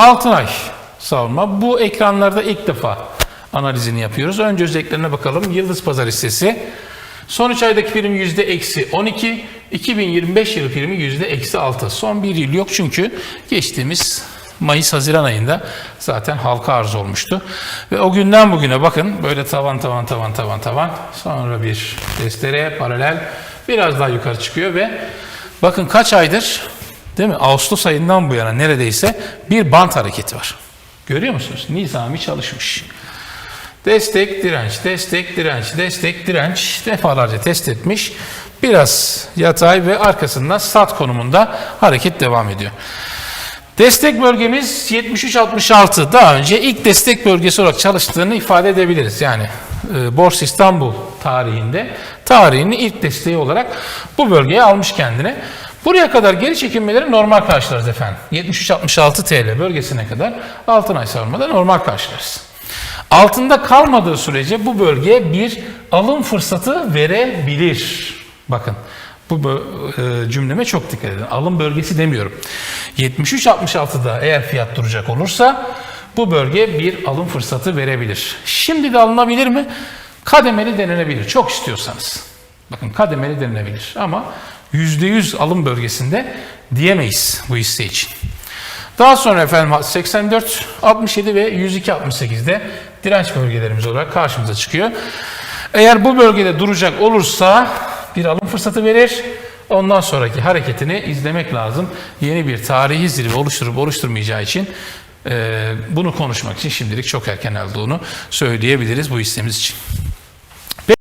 Altınay savunma. Bu ekranlarda ilk defa analizini yapıyoruz. Önce özelliklerine bakalım. Yıldız Pazar hissesi. Son 3 aydaki prim yüzde eksi 12. 2025 yılı primi yüzde eksi 6. Son bir yıl yok çünkü geçtiğimiz Mayıs-Haziran ayında zaten halka arz olmuştu. Ve o günden bugüne bakın böyle tavan tavan tavan tavan tavan. Sonra bir destere paralel biraz daha yukarı çıkıyor ve bakın kaç aydır değil mi? Ağustos ayından bu yana neredeyse bir bant hareketi var. Görüyor musunuz? Nizami çalışmış. Destek, direnç, destek, direnç, destek, direnç defalarca test etmiş. Biraz yatay ve arkasından sat konumunda hareket devam ediyor. Destek bölgemiz 73-66. Daha önce ilk destek bölgesi olarak çalıştığını ifade edebiliriz. Yani e, Borsa İstanbul tarihinde tarihinin ilk desteği olarak bu bölgeye almış kendine. Buraya kadar geri çekilmeleri normal karşılarız efendim. 73-66 TL bölgesine kadar altın ay savunmada normal karşılarız. Altında kalmadığı sürece bu bölgeye bir alım fırsatı verebilir. Bakın bu e, cümleme çok dikkat edin. Alım bölgesi demiyorum. 73-66'da eğer fiyat duracak olursa bu bölge bir alım fırsatı verebilir. Şimdi de alınabilir mi? Kademeli denenebilir. Çok istiyorsanız. Bakın kademeli denilebilir ama %100 alım bölgesinde diyemeyiz bu hisse için. Daha sonra efendim 84, 67 ve 102, 68'de direnç bölgelerimiz olarak karşımıza çıkıyor. Eğer bu bölgede duracak olursa bir alım fırsatı verir. Ondan sonraki hareketini izlemek lazım. Yeni bir tarihi zirve oluşturup oluşturmayacağı için bunu konuşmak için şimdilik çok erken olduğunu söyleyebiliriz bu hissemiz için.